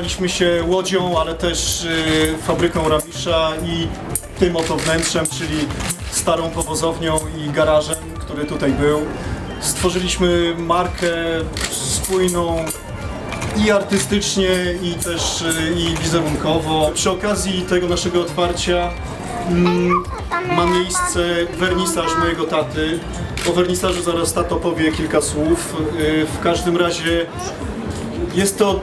Zajmowaliśmy się łodzią, ale też y, fabryką Ramisza i tym oto wnętrzem, czyli starą powozownią i garażem, który tutaj był. Stworzyliśmy markę spójną i artystycznie, i też y, i wizerunkowo. Przy okazji tego naszego otwarcia mm, ma miejsce wernisaż mojego taty. O wernisażu zaraz tato powie kilka słów. Y, W każdym razie jest to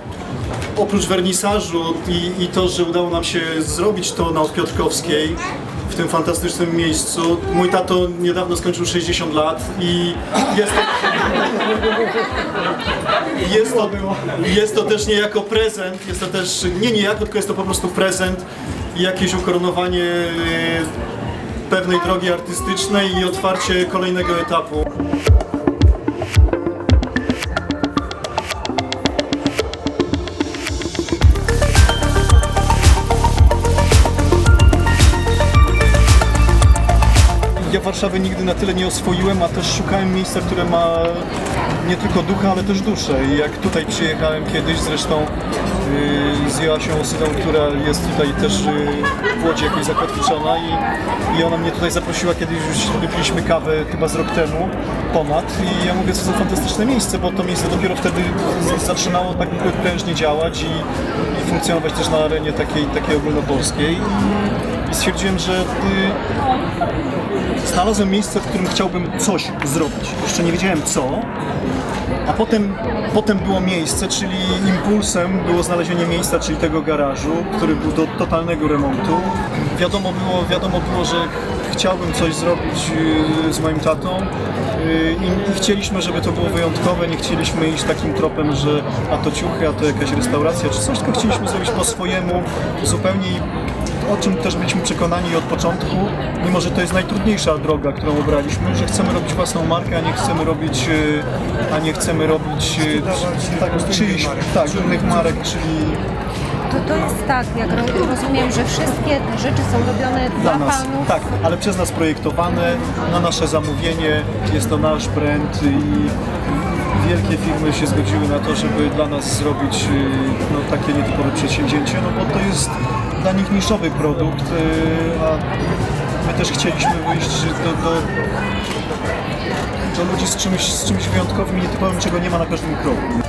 oprócz wernisażu i, i to, że udało nam się zrobić to na Piotrkowskiej w tym fantastycznym miejscu. Mój tato niedawno skończył 60 lat i jest to, jest to, jest to też niejako prezent, jest to też, nie niejako, tylko jest to po prostu prezent i jakieś ukoronowanie e, pewnej drogi artystycznej i otwarcie kolejnego etapu. Warszawy nigdy na tyle nie oswoiłem, a też szukałem miejsca, które ma nie tylko ducha, ale też duszę. I jak tutaj przyjechałem kiedyś, zresztą yy, z Joasią Osydą, która jest tutaj też yy, w Łodzi jakoś zakotwiczona i, i ona mnie tutaj zaprosiła kiedyś, już wypiliśmy kawę chyba z rok temu, ponad i ja mówię, co za fantastyczne miejsce, bo to miejsce dopiero wtedy zaczynało tak prężnie działać i, i funkcjonować też na arenie takiej, takiej ogólnopolskiej i, stwierdziłem, że y, znalazłem miejsce, w którym chciałbym coś zrobić. Jeszcze nie wiedziałem co, a potem, potem było miejsce, czyli impulsem było znalezienie miejsca, czyli tego garażu, który był do totalnego remontu. Wiadomo było, wiadomo było że chciałbym coś zrobić yy, z moim tatą i, i chcieliśmy, żeby to było wyjątkowe, nie chcieliśmy iść takim tropem, że a to ciuchy, a to jakaś restauracja czy coś, tylko chcieliśmy zrobić po swojemu, zupełnie o czym też byliśmy przekonani od początku, mimo że to jest najtrudniejsza droga, którą obraliśmy, że chcemy robić własną markę, a nie chcemy robić, e, a nie chcemy robić e, tak, czyichś, tak, innych marek, czyli To, to jest tak, jak ro- rozumiem, że wszystkie te rzeczy są robione dla, dla nas. panów. Tak, ale przez nas projektowane, na nasze zamówienie, jest to nasz brand i wielkie firmy się zgodziły na to, żeby dla nas zrobić e, no, takie nietypowe przedsięwzięcie, no bo to jest dla nich niszowy produkt, e, a my też chcieliśmy wyjść do, do, do ludzi z czymś, z czymś wyjątkowym i nietypowym, czego nie ma na każdym kroku.